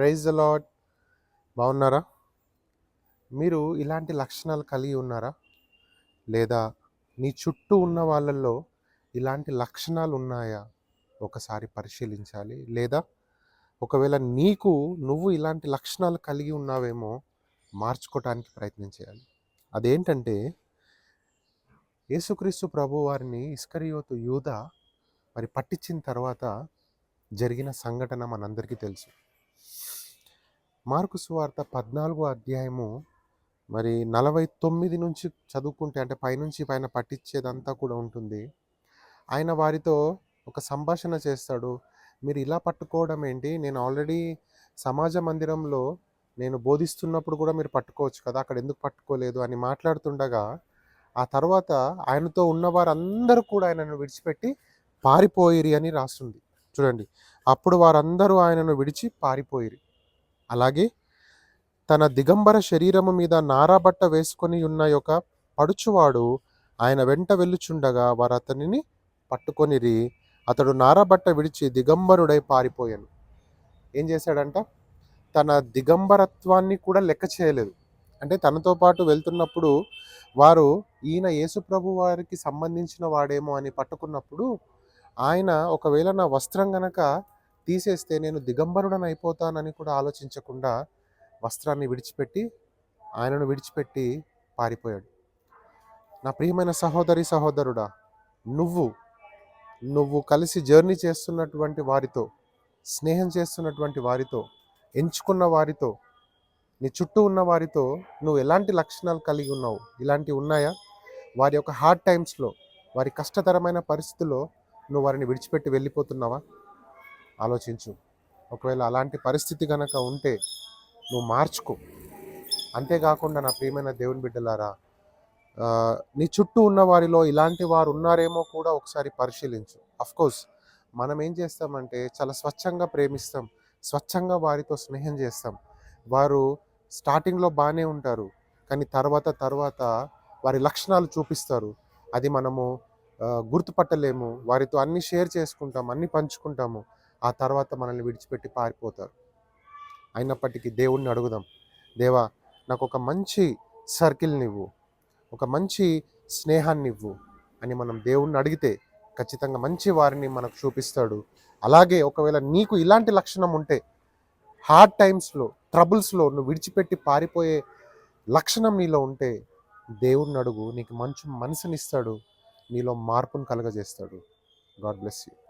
Praise allot lord బాగున్నారా? మీరు ఇలాంటి లక్షణాలు కలిగి ఉన్నారా? లేదా నీ చుట్టూ ఉన్న వాళ్ళల్లో ఇలాంటి లక్షణాలు ఉన్నాయా? ఒకసారి పరిశీలించాలి. లేదా ఒకవేళ నీకు నువ్వు ఇలాంటి లక్షణాలు కలిగి ఉన్నావేమో మార్చుకోవటానికి ప్రయత్నం చేయాలి. అదేంటంటే యేసుక్రీస్తు ప్రభు వారిని ఇస్కరియోతు యూధ మరి పట్టించిన తర్వాత జరిగిన సంఘటన మనందరికీ తెలుసు. మార్కు సువార్త పద్నాలుగో అధ్యాయము మరి నలభై తొమ్మిది నుంచి చదువుకుంటే అంటే పైనుంచి పైన పట్టించేదంతా కూడా ఉంటుంది. ఆయన వారితో ఒక సంభాషణ చేస్తాడు. మీరు ఇలా పట్టుకోవడం ఏంటి? నేను ఆల్రెడీ సమాజ మందిరంలో నేను బోధిస్తున్నప్పుడు కూడా మీరు పట్టుకోవచ్చు కదా అక్కడ ఎందుకు పట్టుకోలేదు అని మాట్లాడుతుండగా ఆ తర్వాత ఆయనతో ఉన్న వారందరూ కూడా ఆయనను విడిచిపెట్టి పారిపోయిరి అని రాస్తుంది. చూడండి అప్పుడు వారందరూ ఆయనను విడిచి పారిపోయిరి. అలాగే తన దిగంబర శరీరము మీద నారాబట్ట వేసుకొని ఉన్న యొక్క పడుచువాడు ఆయన వెంట వెళ్ళుచుండగా వారు అతనిని పట్టుకొనిరి అతడు నారాబట్ట విడిచి దిగంబరుడై పారిపోయాను. ఏం చేశాడంట? తన దిగంబరత్వాన్ని కూడా లెక్క చేయలేదు. అంటే తనతో పాటు వెళ్తున్నప్పుడు వారు ఈయన యేసుప్రభు వారికి సంబంధించిన వాడేమో అని పట్టుకున్నప్పుడు ఆయన ఒకవేళ నా వస్త్రం గనక తీసేస్తే నేను దిగంబరుడని అయిపోతానని కూడా ఆలోచించకుండా వస్త్రాన్ని విడిచిపెట్టి ఆయనను విడిచిపెట్టి పారిపోయాడు. నా ప్రియమైన సహోదరి సహోదరుడా నువ్వు నువ్వు కలిసి జర్నీ చేస్తున్నటువంటి వారితో స్నేహం చేస్తున్నటువంటి వారితో ఎంచుకున్న వారితో నీ చుట్టూ ఉన్న వారితో నువ్వు ఎలాంటి లక్షణాలు కలిగి ఉన్నావు? ఇలాంటివి ఉన్నాయా? వారి యొక్క హార్డ్ టైమ్స్లో వారి కష్టతరమైన పరిస్థితుల్లో నువ్వు వారిని విడిచిపెట్టి వెళ్ళిపోతున్నావా? ఆలోచించు. ఒకవేళ అలాంటి పరిస్థితి కనుక ఉంటే నువ్వు మార్చుకో. అంతేకాకుండా నా ప్రియమైన దేవుని బిడ్డలారా నీ చుట్టూ ఉన్న వారిలో ఇలాంటి వారు ఉన్నారేమో కూడా ఒకసారి పరిశీలించు. కోర్స్ మనం ఏం చేస్తామంటే చాలా స్వచ్ఛంగా ప్రేమిస్తాం. స్వచ్ఛంగా వారితో స్నేహం చేస్తాం. వారు స్టార్టింగ్లో బాగానే ఉంటారు. కానీ తర్వాత తర్వాత వారి లక్షణాలు చూపిస్తారు. అది మనము గుర్తుపట్టలేము. వారితో అన్ని షేర్ చేసుకుంటాం అన్ని పంచుకుంటాము. ఆ తర్వాత మనల్ని విడిచిపెట్టి పారిపోతారు. అయినప్పటికీ దేవుణ్ణి అడుగుదాం. దేవా నాకు ఒక మంచి సర్కిల్నివ్వు ఒక మంచి స్నేహాన్నివ్వు అని మనం దేవుణ్ణి అడిగితే ఖచ్చితంగా మంచి వారిని మనకు చూపిస్తాడు. అలాగే ఒకవేళ నీకు ఇలాంటి లక్షణం ఉంటే హార్డ్ టైమ్స్లో ట్రబుల్స్లో నువ్వు విడిచిపెట్టి పారిపోయే లక్షణం నీలో ఉంటే దేవుణ్ణి అడుగు. నీకు మంచి మనసునిస్తాడు. నీలో మార్పును కలగజేస్తాడు. God bless you